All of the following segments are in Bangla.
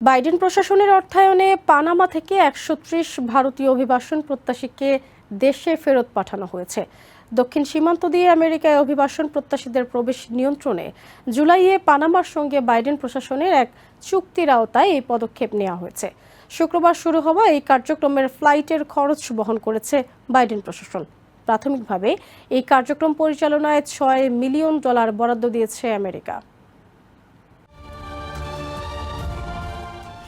বাইডেন প্রশাসনের অর্থায়নে পানামা থেকে একশো ত্রিশ ভারতীয় অভিবাসন প্রত্যাশীকে দেশে ফেরত পাঠানো হয়েছে। দক্ষিণ সীমান্ত দিয়ে আমেরিকায় অভিবাসন প্রত্যাশীদের প্রবেশ নিয়ন্ত্রণে জুলাইয়ে পানামার সঙ্গে বাইডেন প্রশাসনের এক চুক্তির আওতায় এই পদক্ষেপ নেওয়া হয়েছে। শুক্রবার শুরু হওয়া এই কার্যক্রমের ফ্লাইটের খরচ বহন করেছে বাইডেন প্রশাসন। প্রাথমিকভাবে এই কার্যক্রম পরিচালনায় ছয় মিলিয়ন ডলার বরাদ্দ দিয়েছে আমেরিকা।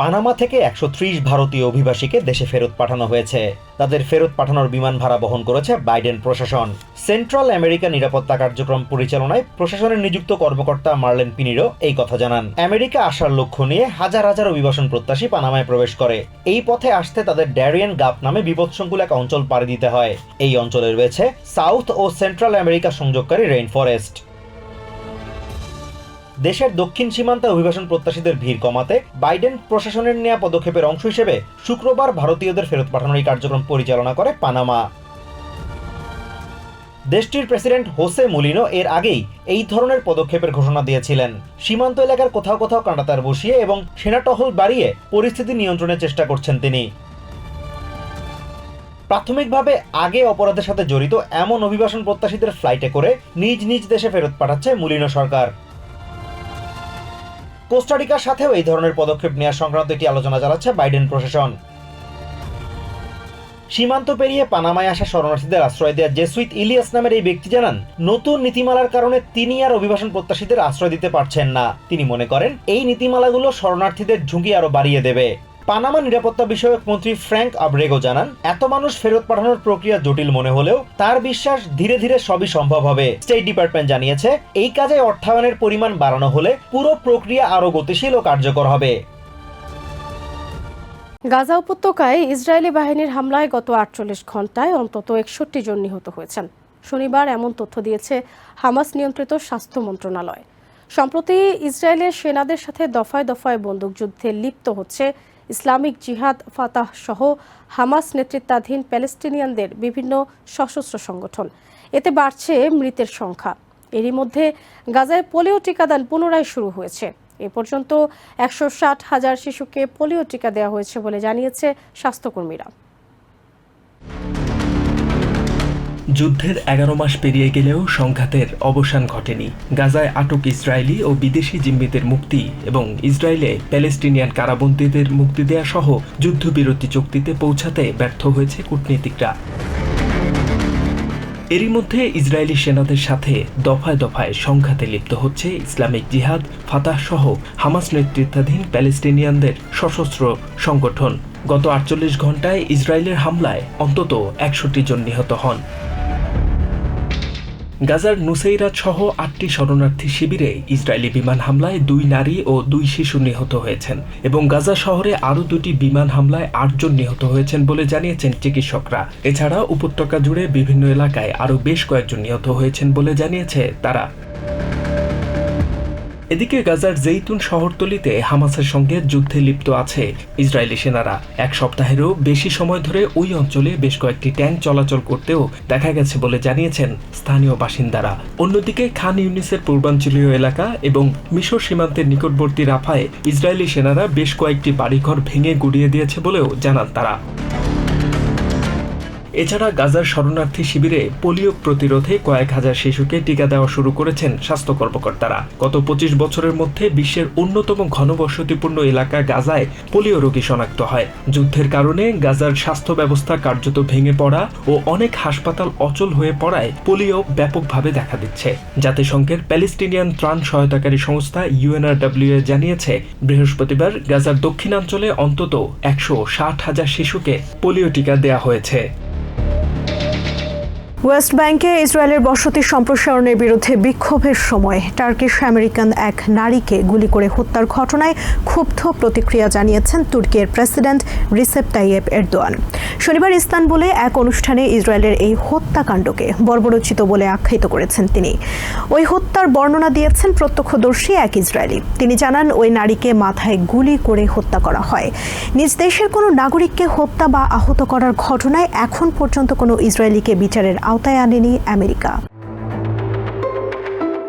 পানামা থেকে একশো ত্রিশ ভারতীয় অভিবাসীকে দেশে ফেরত পাঠানো হয়েছে। তাদের ফেরত পাঠানোর বিমান ভাড়া বহন করেছে বাইডেন প্রশাসন। সেন্ট্রাল আমেরিকা নিরাপত্তা কার্যক্রম পরিচালনায় প্রশাসনের নিযুক্ত কর্মকর্তা মার্লেন পিনিরো এই কথা জানান। আমেরিকা আসার লক্ষ্য নিয়ে হাজার হাজার অভিবাসন প্রত্যাশী পানামায় প্রবেশ করে। এই পথে আসতে তাদের ড্যারিয়ান গাপ নামে বিপদসংকুল এক অঞ্চল পাড়ি দিতে হয়। এই অঞ্চলে রয়েছে সাউথ ও সেন্ট্রাল আমেরিকা সংযোগকারী রেইন ফরেস্ট দেশের দক্ষিণ সীমান্তে অভিবাসন প্রত্যাশীদের ভিড় কমাতে বাইডেন প্রশাসনের নেওয়া পদক্ষেপের অংশ হিসেবে শুক্রবার ভারতীয়দের ফেরত পাঠানোর এই কার্যক্রম পরিচালনা করে পানামা। দেশটির প্রেসিডেন্ট হোসে মুলিনো এর আগেই এই ধরনের পদক্ষেপের ঘোষণা দিয়েছিলেন। সীমান্ত এলাকার কোথাও কোথাও কাঁটাতার বসিয়ে এবং সেনা টহল বাড়িয়ে পরিস্থিতি নিয়ন্ত্রণের চেষ্টা করছেন তিনি। প্রাথমিকভাবে আগে অপরাধের সাথে জড়িত এমন অভিবাসন প্রত্যাশীদের ফ্লাইটে করে নিজ নিজ দেশে ফেরত পাঠাচ্ছে মুলিনো সরকার। কোস্টারিকার সাথেও এই ধরনের পদক্ষেপ নেওয়া সংক্রান্ত একটি আলোচনা চালাচ্ছে বাইডেন প্রশাসন। সীমান্ত পেরিয়ে পানামায় আসা শরণার্থীদের আশ্রয় দেওয়া জেসুইত ইলিয়াস নামের এই ব্যক্তি জানান, নতুন নীতিমালার কারণে তিনি আর অভিবাসন প্রত্যাশীদের আশ্রয় দিতে পারছেন না। তিনি মনে করেন, এই নীতিমালাগুলো শরণার্থীদের ঝুঁকি আরও বাড়িয়ে দেবে। পানামা নিরাপত্তা বিষয়ক মন্ত্রী ফ্র্যাঙ্ক আবরেগো জানান, এত মানুষ ফেরত পাঠানোর প্রক্রিয়া জটিল মনে হলেও তার বিশ্বাস ধীরে ধীরে সবই সম্ভব হবে। স্টেট ডিপার্টমেন্ট জানিয়েছে, এই কাজে অর্থায়নের পরিমাণ বাড়ানো হলে পুরো প্রক্রিয়া আরও গতিশীল ও কার্যকর হবে। গাজা উপত্যকায় ইসরায়েলি বাহিনীর হামলায় গত আটচল্লিশ ঘন্টায় অন্তত একষট্টি জন নিহত হয়েছেন। শনিবার এমন তথ্য দিয়েছে হামাস নিয়ন্ত্রিত স্বাস্থ্য মন্ত্রণালয়। সম্প্রতি ইসরায়েলের সেনাদের সাথে দফায় দফায় বন্দুকযুদ্ধে লিপ্ত হচ্ছে ইসলামিক জিহাদ ফাতাহ সহ হামাস নেতৃত্বাধীন প্যালেস্টিনিয়ানদের বিভিন্ন সশস্ত্র সংগঠন। এতে বাড়ছে মৃতের সংখ্যা। এরই মধ্যে গাজায় পোলিও টিকাদান পুনরায় শুরু হয়েছে। এ পর্যন্ত একশো হাজার শিশুকে পোলিও টিকা দেওয়া হয়েছে বলে জানিয়েছে স্বাস্থ্যকর্মীরা। যুদ্ধের এগারো মাস পেরিয়ে গেলেও সংঘাতের অবসান ঘটেনি। গাজায় আটক ইসরায়েলি ও বিদেশি জিম্মিদের মুক্তি এবং ইসরায়েলে প্যালেস্টিনিয়ান কারাবন্দীদের মুক্তি দেয়া সহ যুদ্ধবিরতি চুক্তিতে পৌঁছাতে ব্যর্থ হয়েছে কূটনীতিকরা। এরই মধ্যে ইসরায়েলি সেনাদের সাথে দফায় দফায় সংঘাতে লিপ্ত হচ্ছে ইসলামিক জিহাদ, ফাতাহ সহ হামাস নেতৃত্বাধীন প্যালেস্টিনিয়ানদের সশস্ত্র সংগঠন। গত আটচল্লিশ ঘন্টায় ইসরায়েলের হামলায় অন্তত একষট্টি জন নিহত হন। গাজার নুসেইরাত সহ আটটি শরণার্থী শিবিরে ইসরায়েলি বিমান হামলায় দুই নারী ও দুই শিশু নিহত হয়েছেন এবং গাজা শহরে আরও দুটি বিমান হামলায় আটজন নিহত হয়েছেন বলে জানিয়েছেন চিকিৎসকরা। এছাড়া উপত্যকা জুড়ে বিভিন্ন এলাকায় আরও বেশ কয়েকজন নিহত হয়েছেন বলে জানিয়েছে তারা। এদিকে গাজার জেইতুন শহরতলিতে হামাসের সঙ্গে যুদ্ধে লিপ্ত আছে ইসরায়েলি সেনারা। এক সপ্তাহেরও বেশি সময় ধরে ওই অঞ্চলে বেশ কয়েকটি ট্যাঙ্ক চলাচল করতেও দেখা গেছে বলে জানিয়েছেন স্থানীয় বাসিন্দারা। অন্যদিকে খান ইউনিসের পূর্বাঞ্চলীয় এলাকা এবং মিশর সীমান্তের নিকটবর্তী রাফায় ইসরায়েলি সেনারা বেশ কয়েকটি বাড়িঘর ভেঙে গুড়িয়ে দিয়েছে বলেও জানান তারা। এছাড়া গাজার শরণার্থী শিবিরে পোলিও প্রতিরোধে কয়েক হাজার শিশুকে টিকা দেওয়া শুরু করেছেন স্বাস্থ্য কর্মকর্তারা। গত পঁচিশ বছরের মধ্যে বিশ্বের অন্যতম ঘনবসতিপূর্ণ এলাকা গাজায় পোলিও রোগী শনাক্ত হয়। যুদ্ধের কারণে গাজার স্বাস্থ্য ব্যবস্থা কার্যত ভেঙে পড়া ও অনেক হাসপাতাল অচল হয়ে পড়ায় পোলিও ব্যাপকভাবে দেখা দিচ্ছে। জাতিসংঘের প্যালেস্টিনিয়ান ত্রাণ সহায়তাকারী সংস্থা ইউএনআরডব্লিউ জানিয়েছে, বৃহস্পতিবার গাজার দক্ষিণাঞ্চলে অন্তত একশো ষাট হাজার শিশুকে পোলিও টিকা দেওয়া হয়েছে। ওয়েস্ট ব্যাংকে ইসরায়েলের বসতি সম্প্রসারণের বিরুদ্ধে বিক্ষোভের সময় টার্কিশ আমেরিকান এক নারীকে গুলি করে হত্যার ঘটনায় ক্ষুব্ধ প্রতিক্রিয়া জানিয়েছেন তুর্কির প্রেসিডেন্ট রিসেপ তাইয়েব এরদোয়ান। শনিবার ইস্তানবুলে এক অনুষ্ঠানে ইসরায়েলের এই হত্যাকাণ্ডকে বর্বরোচিত বলে আখ্যায়িত করেছেন তিনি। ওই হত্যার বর্ণনা দিয়েছেন প্রত্যক্ষদর্শী এক ইসরায়েলি। তিনি জানান, ওই নারীকে মাথায় গুলি করে হত্যা করা হয়। নিজ দেশের কোনো নাগরিককে হত্যা বা আহত করার ঘটনায় এখন পর্যন্ত কোনো ইসরায়েলিকে বিচারের আওতায় আনেনি আমেরিকা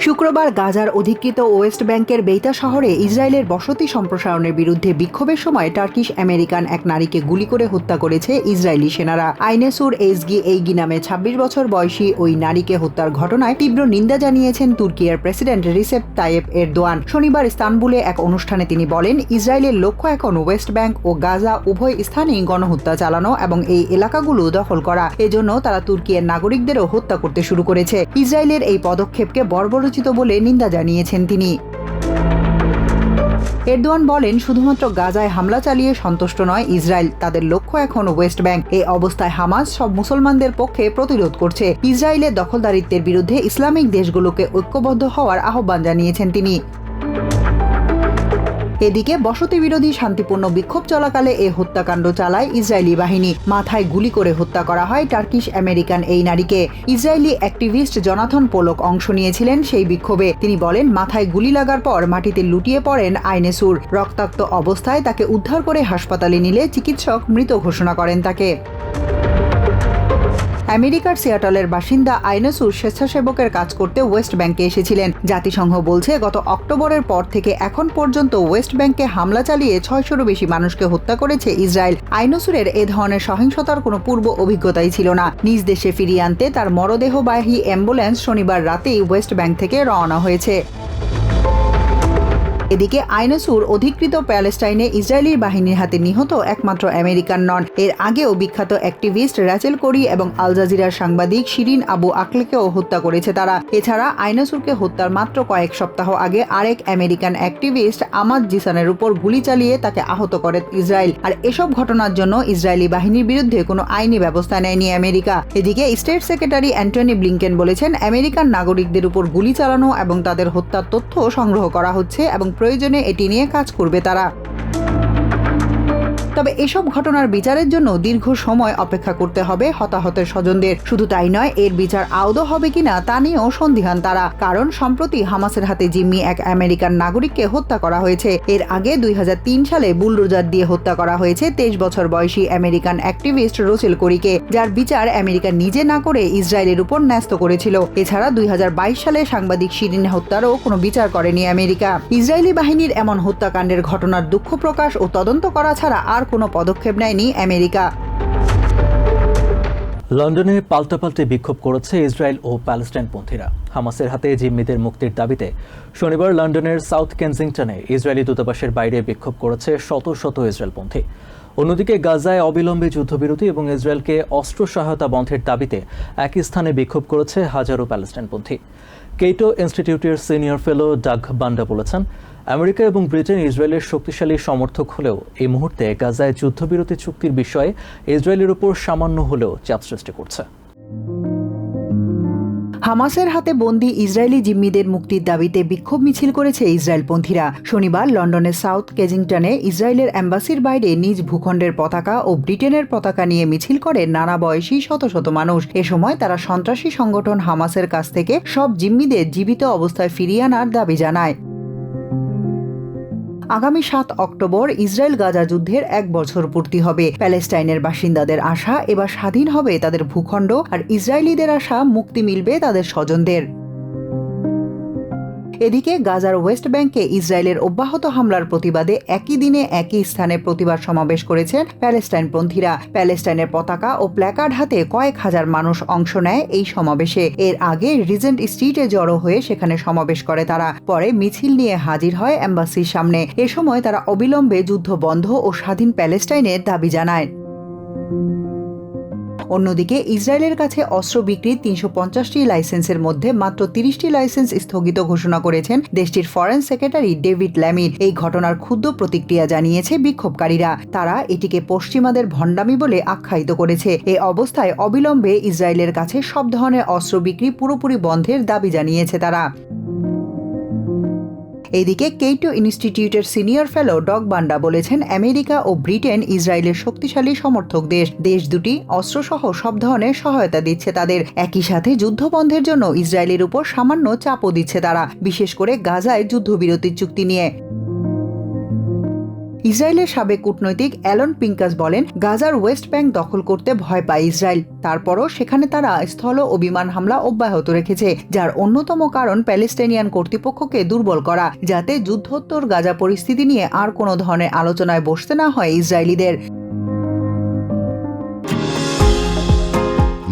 শুক্রবার গাজার অধিকৃত ওয়েস্ট ব্যাংকের বেইতা শহরে ইসরায়েলের বসতি সম্প্রসারণের বিরুদ্ধে বিক্ষোভের সময় টার্কিশ আমেরিকান এক নারীকে গুলি করে হত্যা করেছে ইসরায়েলি সেনারা। আইনেসুর এসগি এইগি নামে ছাব্বিশ বছর বয়সী ওই নারীকে হত্যার ঘটনায় তীব্র নিন্দা জানিয়েছেন তুর্কিয়ার প্রেসিডেন্ট রিসেপ তাইয়েব এরদোয়ান। শনিবার ইস্তানবুলে এক অনুষ্ঠানে তিনি বলেন, ইসরায়েলের লক্ষ্য এখন ওয়েস্ট ব্যাংক ও গাজা উভয় স্থানেই গণহত্যা চালানো এবং এই এলাকাগুলো দখল করা। এজন্য তারা তুর্কিয়ার নাগরিকদেরও হত্যা করতে শুরু করেছে। ইসরায়েলের এই পদক্ষেপকে বর্বরচিত বলে নিন্দা জানিয়েছেন তিনি। এরদোয়ান বলেন, শুধুমাত্র গাজায় হামলা চালিয়ে সন্তুষ্ট নয় ইসরায়েল, তাদের লক্ষ্য এখন ওয়েস্ট ব্যাংক। এই অবস্থায় হামাস সব মুসলমানদের পক্ষে প্রতিরোধ করছে। ইসরায়েলের দখলদারিত্বের বিরুদ্ধে ইসলামিক দেশগুলোকে ঐক্যবদ্ধ হওয়ার আহ্বান জানিয়েছেন তিনি। এদিকে বসতি বিরোধী শান্তিপূর্ণ বিক্ষোভ চলাকালে এ হত্যাকাণ্ড চালায় ইসরায়েলি বাহিনী। মাথায় গুলি করে হত্যা করা হয় টার্কিশ আমেরিকান এই নারীকে। ইসরায়েলি অ্যাক্টিভিস্ট জনাথন পোলক অংশ নিয়েছিলেন সেই বিক্ষোভে। তিনি বলেন, মাথায় গুলি লাগার পর মাটিতে লুটিয়ে পড়েন আইনেসুর রক্তাক্ত অবস্থায় তাকে উদ্ধার করে হাসপাতালে নিলে চিকিৎসক মৃত ঘোষণা করেন তাকে। আমেরিকার সিয়াটলের বাসিন্দা আইনসুর স্বেচ্ছাসেবকের কাজ করতে ওয়েস্ট ব্যাংকে এসেছিলেন। জাতিসংঘ বলছে, গত অক্টোবরের পর থেকে এখন পর্যন্ত ওয়েস্ট ব্যাংকে হামলা চালিয়ে ছয়শোরও বেশি মানুষকে হত্যা করেছে ইসরায়েল। আইনসুরের এ ধরনের সহিংসতার কোনো পূর্ব অভিজ্ঞতাই ছিল না। নিজ দেশে ফিরিয়ে আনতে তার মরদেহবাহী অ্যাম্বুলেন্স শনিবার রাতেই ওয়েস্ট ব্যাংক থেকে রওনা হয়েছে। এদিকে আইনসুর অধিকৃত প্যালেস্টাইনে ইসরায়েলি বাহিনীর হাতে নিহত একমাত্র আমেরিকান নন। এর আগেও বিখ্যাত অ্যাক্টিভিস্ট র্যাচেল কোরি এবং আল জাজিরার সাংবাদিক শিরিন আবু আকলেকেও হত্যা করেছে তারা। এছাড়া আইনসুরকে হত্যার মাত্র কয়েক সপ্তাহ আগে আরেক আমেরিকান অ্যাক্টিভিস্ট আমাদ জিসানের উপর গুলি চালিয়ে তাকে আহত করে ইসরায়েল। আর এসব ঘটনার জন্য ইসরায়েলি বাহিনীর বিরুদ্ধে কোনো আইনি ব্যবস্থা নেয়নি আমেরিকা। এদিকে স্টেট সেক্রেটারি অ্যান্টনি ব্লিংকেন বলেছেন, আমেরিকান নাগরিকদের উপর গুলি চালানো এবং তাদের হত্যার তথ্য সংগ্রহ করা হচ্ছে এবং প্রয়োজনে এটি নিয়ে কাজ করবে তারা। তবে এসব ঘটনার বিচারের জন্য দীর্ঘ সময় অপেক্ষা করতে হবে হতাহতের স্বজনদের। শুধু তাই নয়, এর বিচার আদৌ হবে কিনা তা নিয়েও সন্দিহান তারা। কারণ সম্প্রতি হামাসের হাতে জিম্মি এক আমেরিকান নাগরিককে হত্যা করা হয়েছে। এর আগে দুই হাজার তিন সালে বুলডোজার দিয়ে হত্যা করা হয়েছে তেইশ বছর বয়সী আমেরিকান অ্যাক্টিভিস্ট রোচেল কোরিকে, যার বিচার আমেরিকা নিজে না করে ইসরায়েলের উপর ন্যস্ত করেছিল। এছাড়া দুই হাজার বাইশ সালে সাংবাদিক শিরিন হত্যারও কোনো বিচার করেনি আমেরিকা। ইসরায়েলি বাহিনীর এমন হত্যাকাণ্ডের ঘটনার দুঃখ প্রকাশ ও তদন্ত করা ছাড়া আর কোনো পদক্ষেপ নেয়নি আমেরিকা। লন্ডনে পাল্টাপাল্টে বিক্ষোভ করেছে ইসরায়েল ও প্যালেস্টাইনপন্থীরা হামাসের হাতে জিম্মিদের মুক্তির দাবিতে শনিবার লন্ডনের সাউথ কেনজিংটনে ইসরায়েলি দূতাবাসের বাইরে বিক্ষোভ করেছে শত শত ইসরায়েলপন্থী অন্যদিকে গাজায় অবিলম্বে যুদ্ধবিরতি এবং ইসরায়েলকে অস্ত্র সহায়তা বন্ধের দাবিতে একই স্থানে বিক্ষোভ করেছে হাজারো প্যালেস্টাইনপন্থী কেইটো ইনস্টিটিউটের সিনিয়র ফেলো ডাগ বান্ডা বলেছেন আমেরিকা এবং ব্রিটেন ইসরায়েলের শক্তিশালী সমর্থক হলেও এই মুহূর্তে গাজায় যুদ্ধবিরতি চুক্তির বিষয়ে ইসরায়েলের উপর সামান্য হলেও চাপ সৃষ্টি করছে। হামাসের হাতে বন্দি ইসরায়েলি জিম্মিদের মুক্তির দাবিতে বিক্ষোভ মিছিল করেছে ইসরায়েলপন্থীরা। শনিবার লন্ডনের সাউথ কেজিংটনে ইসরায়েলের অ্যাম্বাসির বাইরে নিজ ভূখণ্ডের পতাকা ও ব্রিটেনের পতাকা নিয়ে মিছিল করে নানা বয়সী শত শত মানুষ। এ সময় তারা সন্ত্রাসী সংগঠন হামাসের কাছ থেকে সব জিম্মিদের জীবিত অবস্থায় ফিরিয়ে আনার দাবি জানায়। আগামী সাত অক্টোবর ইসরায়েল গাজা যুদ্ধের এক বছর পূর্তি হবে। প্যালেস্টাইনের বাসিন্দাদের আশা এবার স্বাধীন হবে তাদের ভূখণ্ড, আর ইসরায়েলিদের আশা মুক্তি মিলবে তাদের স্বজনদের। এদিকে গাজার ওয়েস্ট ব্যাংকে ইসরায়েলের অব্যাহত হামলার প্রতিবাদে একই দিনে একই স্থানে প্রতিবাদ সমাবেশ করেছেন প্যালেস্টাইনপন্থীরা প্যালেস্টাইনের পতাকা ও প্ল্যাকার্ড হাতে কয়েক হাজার মানুষ অংশ নেয় এই সমাবেশে। এর আগে রিজেন্ট স্ট্রিটে জড়ো হয়ে সেখানে সমাবেশ করে তারা। পরে মিছিল নিয়ে হাজির হয় এম্বাসির সামনে। এ সময় তারা অবিলম্বে যুদ্ধ বন্ধ ও স্বাধীন প্যালেস্টাইনের দাবি জানায়। অন্যদিকে ইসরায়েলের কাছে অস্ত্র বিক্রির তিনশো পঞ্চাশটি লাইসেন্সের মধ্যে মাত্র তিরিশটি লাইসেন্স স্থগিত ঘোষণা করেছেন দেশটির ফরেন সেক্রেটারি ডেভিড ল্যামির এই ঘটনার ক্ষুদ্র প্রতিক্রিয়া জানিয়েছে বিক্ষোভকারীরা। তারা এটিকে পশ্চিমাদের ভণ্ডামি বলে আখ্যায়িত করেছে। এ অবস্থায় অবিলম্বে ইসরায়েলের কাছে সব ধরনের অস্ত্র বিক্রি পুরোপুরি বন্ধের দাবি জানিয়েছে তারা। এদিকে কেইটো ইনস্টিটিউটের সিনিয়র ফেলো ডগ বান্ডা বলেছেন, আমেরিকা ও ব্রিটেন ইসরায়েলের শক্তিশালী সমর্থক দেশ। দেশ দুটি অস্ত্রসহ সব ধরনের সহায়তা দিচ্ছে তাদের। একই সাথে যুদ্ধবন্ধের জন্য ইসরায়েলের উপর সামান্য চাপও দিচ্ছে তারা, বিশেষ করে গাজায় যুদ্ধবিরতির চুক্তি নিয়ে। ইসরায়েলের সাবেক কূটনৈতিক অ্যালন পিঙ্কাস বলেন, গাজার ওয়েস্ট ব্যাংক দখল করতে ভয় পায় ইসরায়েল। তারপরও সেখানে তারা স্থল ও বিমান হামলা অব্যাহত রেখেছে, যার অন্যতম কারণ প্যালেস্টাইনিয়ান কর্তৃপক্ষকে দুর্বল করা, যাতে যুদ্ধোত্তর গাজা পরিস্থিতি নিয়ে আর কোনো ধরনের আলোচনায় বসতে না হয় ইসরায়েলিদের।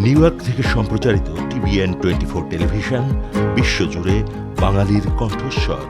নিউ ইয়র্ক থেকে সম্প্রচারিত টিভিএন টোয়েন্টি ফোর টেলিভিশন, বিশ্বজুড়ে বাঙালির কণ্ঠস্বর।